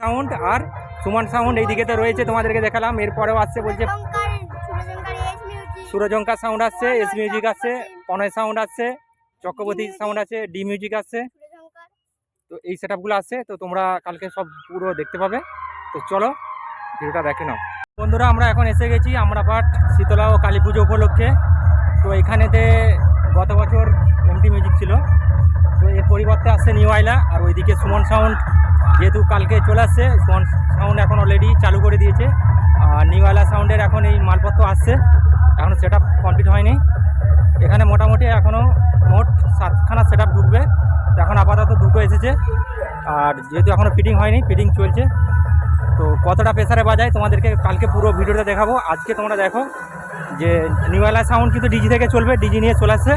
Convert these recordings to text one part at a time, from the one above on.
Sound আর Suman sound এইদিকে তো রয়েছে তোমাদেরকে দেখালাম। এরপরেও আসছে বলছে সুরজঙ্কা সাউন্ড আসছে এস মিউজিক আসছে পনয় সাউন্ড আসছে চক্রবর্তী সাউন্ড আছে ডি মিউজিক আসছে। তো এই সেট আপগুলো আসছে তো তোমরা কালকে সব পুরো দেখতে পাবে। তো চলো ভিডিওটা দেখে নাও। বন্ধুরা আমরা এখন এসে গেছি আমরাপাট শীতলা ও কালী পুজো উপলক্ষে। তো এখানেতে গত বছর এমটি মিউজিক ছিল। তো এর পরিবর্তে আসছে নিউ আইলা আর ওইদিকে সুমন সাউন্ড যেহেতু কালকে চলে আসছে সুমন সাউন্ড এখন অলরেডি চালু করে দিয়েছে। আর নিউ আইলা সাউন্ডের এখন এই মালপত্র আসছে। এখনও সেট কমপ্লিট হয়নি। এখানে মোটামুটি এখনও মোট সাতখানা সেট আপ ঢুকবে। এখন আপাতত দুটো এসেছে। আর যেহেতু এখনও ফিটিং হয়নি ফিটিং চলছে। তো কতটা প্রেসারে বাজায় তোমাদেরকে কালকে পুরো ভিডিওটা দেখাবো। আজকে তোমরা দেখো যে নিউওয়ালা সাউন্ড কিন্তু ডিজি থেকে চলবে ডিজি নিয়ে চলে আসছে।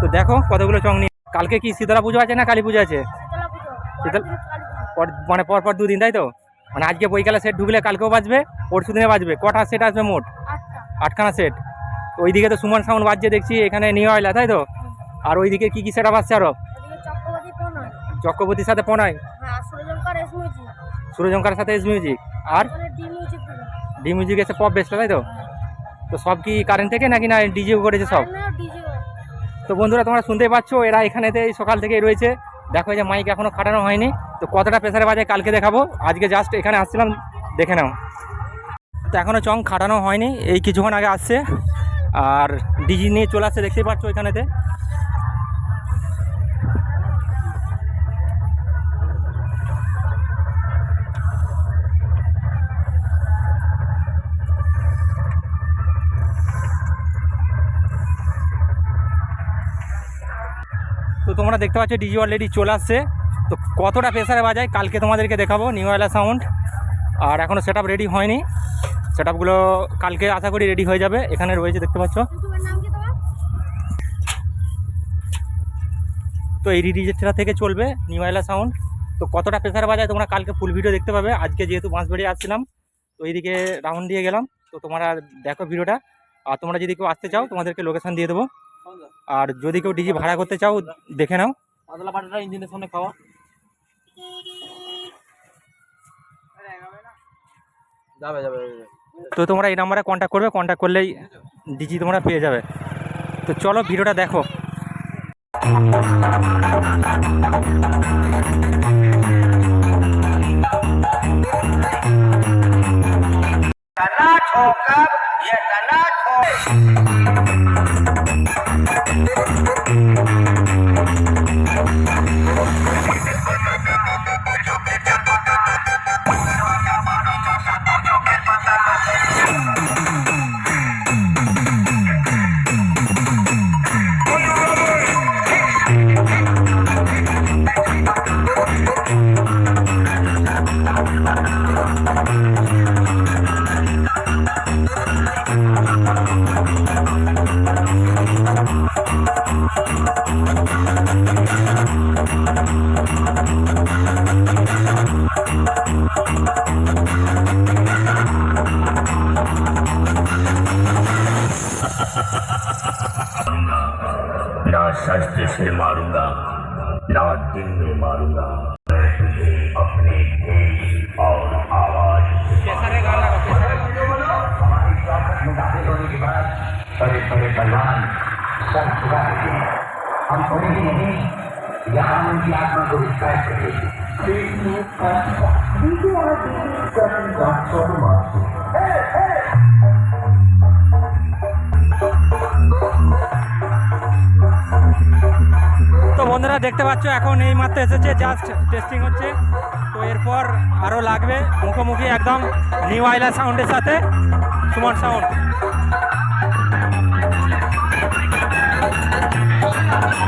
তো দেখো কতগুলো চং নিয়ে কালকে কি শীতলা পুজো আছে না কালী পুজো আছে? শীতল পর মানে পর পর দুদিন তাই তো? মানে আজকে বইকালে সেট ঢুকলে কালকেও বাজবে পরশু দিনে বাজবে। কটা সেট আসবে মোট? আটখানা সেট ওইদিকে তো সুমন সাউন্ড বাজছে দেখছি এখানে নিউ আইলা তাই তো? আর ওইদিকে কি কি সেট আপ আসছে আরও? চক্রবর্তীর সাথে পনায় সুরজঙ্কার সাথে এস মিউজিক আর? ডি মিউজিক এসে পপ বেসটা তাই তো? তো সব কি কারেন্ট থেকে নাকি না ডিজে করেছে সব? তো বন্ধুরা তোমরা শুনতেই পাচ্ছ এরা এখানেতে এই সকাল থেকেই রয়েছে। দেখো যে মাইক এখনও খাটানো হয়নি, তো কতটা প্রেসারে বাজে কালকে দেখাবো। আজকে জাস্ট এখানে আসছিলাম, দেখে নাও। তো এখনও চং খাটানো হয়নি, এই কিছুক্ষণ আগে আসছে, আর ডিজি নিয়ে চলে আসছে, দেখতেই পাচ্ছ এখানেতে। তোমরা দেখতে পাচ্ছ ডিজি অলরেডি চলে আসছে। তো কতটা প্রেসারে বাজায়, কালকে তোমাদেরকে দেখাবো নিউওয়ালা সাউন্ড আর এখনও সেট রেডি হয়নি। সেট কালকে আশা করি রেডি হয়ে যাবে। এখানে রয়েছে, দেখতে পাচ্ছ। তো এই ডিজিটা থেকে চলবে নিউওয়ালা সাউন্ড তো কতটা প্রেসারে বাজায়, তোমরা কালকে ফুল ভিডিও দেখতে পাবে। আজকে যেহেতু বাঁশবাড়ি আসছিলাম, তো এইদিকে রাউন্ড দিয়ে গেলাম। তো তোমরা দেখো ভিডিওটা আর তোমরা যদি কেউ আসতে চাও, তোমাদেরকে লোকেশান দিয়ে দেবো। আর যদি কেউ ডিজি ভাড়া করতে চাও দেখে নাও। পাতলা পাটাটা ইঞ্জিনের সামনে খাওয়া। যাবে যাবে যাবে। তো তোমরা এই নাম্বারে কন্ট্যাক্ট করবে কন্ট্যাক্ট করলেই ডিজি তোমরা পেয়ে যাবে। তো চলো ভিডিওটা দেখো। ना शस्त्र से मारूँगा? ना दिन में मारूँगा। बड़े बड़े बलवान सब चुका देते हैं हम थोड़े ही नहीं यहाँ उनकी आत्मा को विश्वास करेगी তো বন্ধুরা দেখতে পাচ্ছ এখন এই মাত্র এসেছে জাস্ট টেস্টিং হচ্ছে তো এরপর আরও লাগবে মুখোমুখি একদম নিউ আইলা সাউন্ডের সাথে সুমন সাউন্ড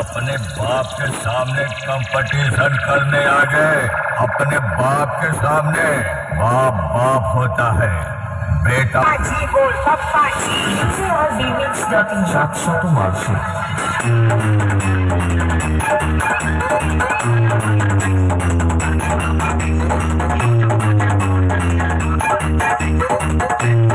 अपने बाप के सामने कंपटीशन करने आ गए अपने बाप के सामने बाप बाप होता है बेटा Papaji, boy, papaji. সাতশত মার্কশিট Papaji,